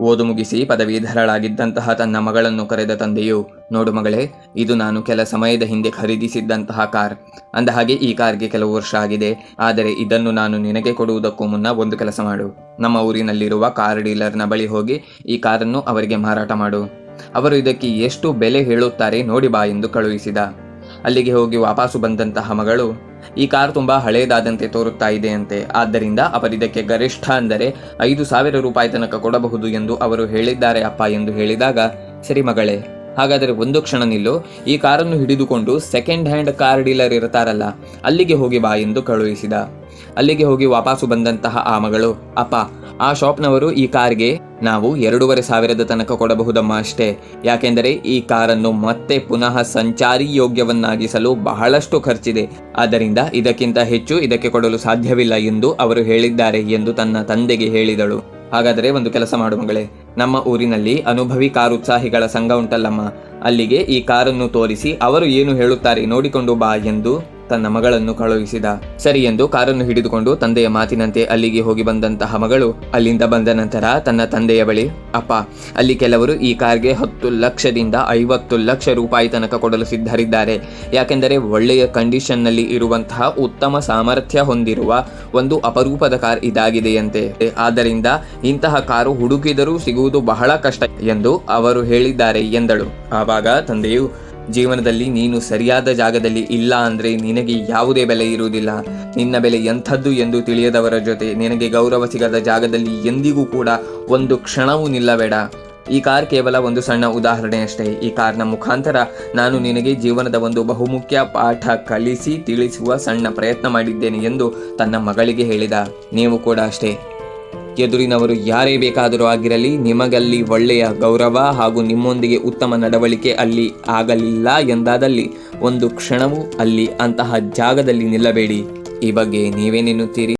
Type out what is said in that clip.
ಓದು ಮುಗಿಸಿ ಪದವೀಧರಳಾಗಿದ್ದಂತಹ ತನ್ನ ಮಗಳನ್ನು ಕರೆದ ತಂದೆಯು, ನೋಡು ಮಗಳೇ, ಇದು ನಾನು ಕೆಲ ಸಮಯದ ಹಿಂದೆ ಖರೀದಿಸಿದ್ದಂತಹ ಕಾರ್. ಅಂದಹಾಗೆ, ಈ ಕಾರ್ಗೆ ಕೆಲವು ವರ್ಷ ಆಗಿದೆ. ಆದರೆ ಇದನ್ನು ನಾನು ನಿನಗೆ ಕೊಡುವುದಕ್ಕೂ ಮುನ್ನ ಒಂದು ಕೆಲಸ ಮಾಡು. ನಮ್ಮ ಊರಿನಲ್ಲಿರುವ ಕಾರ್ ಡೀಲರ್ನ ಬಳಿ ಹೋಗಿ ಈ ಕಾರನ್ನು ಅವರಿಗೆ ಮಾರಾಟ ಮಾಡು. ಅವರು ಇದಕ್ಕೆ ಎಷ್ಟು ಬೆಲೆ ಹೇಳುತ್ತಾರೆ ನೋಡಿ ಬಾ ಎಂದು ಕಳುಹಿಸಿದ. ಅಲ್ಲಿಗೆ ಹೋಗಿ ವಾಪಸ್ಸು ಬಂದಂತಹ ಮಗಳು, ಈ ಕಾರ್ ತುಂಬಾ ಹಳೇದಾದಂತೆ ತೋರುತ್ತಾ ಇದೆಯಂತೆ. ಆದ್ದರಿಂದ ಅವರಿದಕ್ಕೆ ಗರಿಷ್ಠ ಅಂದರೆ ಐದು ಸಾವಿರ ರೂಪಾಯಿ ತನಕ ಕೊಡಬಹುದು ಎಂದು ಅವರು ಹೇಳಿದ್ದಾರೆ ಅಪ್ಪ ಎಂದು ಹೇಳಿದಾಗ, ಸರಿ ಮಗಳೇ ಹಾಗಾದರೆ ಒಂದು ಕ್ಷಣ ನಿಲ್ಲು. ಈ ಕಾರನ್ನು ಹಿಡಿದುಕೊಂಡು ಸೆಕೆಂಡ್ ಹ್ಯಾಂಡ್ ಕಾರ್ ಡೀಲರ್ ಇರ್ತಾರಲ್ಲ, ಅಲ್ಲಿಗೆ ಹೋಗಿ ಬಾ ಎಂದು ಕಳುಹಿಸಿದ. ಅಲ್ಲಿಗೆ ಹೋಗಿ ವಾಪಸ್ಸು ಬಂದಂತಹ ಆ ಮಗಳು, ಅಪ್ಪ, ಆ ಶಾಪ್ನವರು ಈ ಕಾರ್ಗೆ ನಾವು ಎರಡೂವರೆ ಸಾವಿರದ ತನಕ ಕೊಡಬಹುದಮ್ಮ ಅಷ್ಟೇ. ಯಾಕೆಂದರೆ ಈ ಕಾರನ್ನು ಮತ್ತೆ ಪುನಃ ಸಂಚಾರಿ ಯೋಗ್ಯವನ್ನಾಗಿಸಲು ಬಹಳಷ್ಟು ಖರ್ಚಿದೆ. ಆದ್ದರಿಂದ ಇದಕ್ಕಿಂತ ಹೆಚ್ಚು ಇದಕ್ಕೆ ಕೊಡಲು ಸಾಧ್ಯವಿಲ್ಲ ಎಂದು ಅವರು ಹೇಳಿದ್ದಾರೆ ಎಂದು ತನ್ನ ತಂದೆಗೆ ಹೇಳಿದಳು. ಹಾಗಾದರೆ ಒಂದು ಕೆಲಸ ಮಾಡು ಮಗಳೇ. ನಮ್ಮ ಊರಿನಲ್ಲಿ ಅನುಭವಿ ಕಾರ್ ಉತ್ಸಾಹಿಗಳ ಸಂಘ ಉಂಟಲ್ಲಮ್ಮ. ಅಲ್ಲಿಗೆ ಈ ಕಾರನ್ನು ತೋರಿಸಿ ಅವರು ಏನು ಹೇಳುತ್ತಾರೆ ನೋಡಿಕೊಂಡು ಬಾ ಎಂದು ತನ್ನ ಮಗಳನ್ನು ಕಳುಹಿಸಿದ. ಸರಿ ಎಂದು ಕಾರನ್ನು ಹಿಡಿದುಕೊಂಡು ತಂದೆಯ ಮಾತಿನಂತೆ ಅಲ್ಲಿಗೆ ಹೋಗಿ ಬಂದಂತಹ ಮಗಳು ಅಲ್ಲಿಂದ ಬಂದ ನಂತರ ತನ್ನ ತಂದೆಯ ಬಳಿ, ಅಪ್ಪ, ಅಲ್ಲಿ ಕೆಲವರು ಈ ಕಾರ್ಗೆ ಹತ್ತು ಲಕ್ಷದಿಂದ ಐವತ್ತು ಲಕ್ಷ ರೂಪಾಯಿ ತನಕ ಕೊಡಲು ಸಿದ್ಧರಿದ್ದಾರೆ. ಯಾಕೆಂದರೆ ಒಳ್ಳೆಯ ಕಂಡೀಷನ್ನಲ್ಲಿ ಇರುವಂತಹ ಉತ್ತಮ ಸಾಮರ್ಥ್ಯ ಹೊಂದಿರುವ ಒಂದು ಅಪರೂಪದ ಕಾರ್ ಇದಾಗಿದೆಯಂತೆ. ಆದ್ದರಿಂದ ಇಂತಹ ಕಾರು ಹುಡುಕಿದರೂ ಸಿಗುವುದು ಬಹಳ ಕಷ್ಟ ಎಂದು ಅವರು ಹೇಳಿದ್ದಾರೆ ಎಂದಳು. ಆವಾಗ ತಂದೆಯು ಜೀವನದಲ್ಲಿ ನೀನು ಸರಿಯಾದ ಜಾಗದಲ್ಲಿ ಇಲ್ಲ ಅಂದರೆ ನಿನಗೆ ಯಾವುದೇ ಬೆಲೆ ಇರುವುದಿಲ್ಲ. ನಿನ್ನ ಬೆಲೆ ಎಂಥದ್ದು ಎಂದು ತಿಳಿಯದವರ ಜೊತೆ ನಿನಗೆ ಗೌರವ ಸಿಗದ ಜಾಗದಲ್ಲಿ ಎಂದಿಗೂ ಕೂಡ ಒಂದು ಕ್ಷಣವೂ ನಿಲ್ಲಬೇಡ. ಈ ಕಾರ್ ಕೇವಲ ಒಂದು ಸಣ್ಣ ಉದಾಹರಣೆ ಅಷ್ಟೇ ಈ ಕಾರ್ನ ಮುಖಾಂತರ ನಾನು ನಿನಗೆ ಜೀವನದ ಒಂದು ಬಹುಮುಖ್ಯ ಪಾಠ ಕಲಿಸಿ ತಿಳಿಸುವ ಸಣ್ಣ ಪ್ರಯತ್ನ ಮಾಡಿದ್ದೇನೆ ಎಂದು ತನ್ನ ಮಗಳಿಗೆ ಹೇಳಿದ. ನೀವು ಕೂಡ ಅಷ್ಟೇ. ಎದುರಿನವರು ಯಾರೇ ಬೇಕಾದರೂ ಆಗಿರಲಿ, ನಿಮಗಲ್ಲಿ ಒಳ್ಳೆಯ ಗೌರವ ಹಾಗೂ ನಿಮ್ಮೊಂದಿಗೆ ಉತ್ತಮ ನಡವಳಿಕೆ ಅಲ್ಲಿ ಆಗಲಿಲ್ಲ ಎಂದಾದಲ್ಲಿ, ಒಂದು ಕ್ಷಣವೂ ಅಲ್ಲಿ ಅಂತಹ ಜಾಗದಲ್ಲಿ ನಿಲ್ಲಬೇಡಿ. ಈ ಬಗ್ಗೆ ನೀವೇನೆನ್ನುತ್ತೀರಿ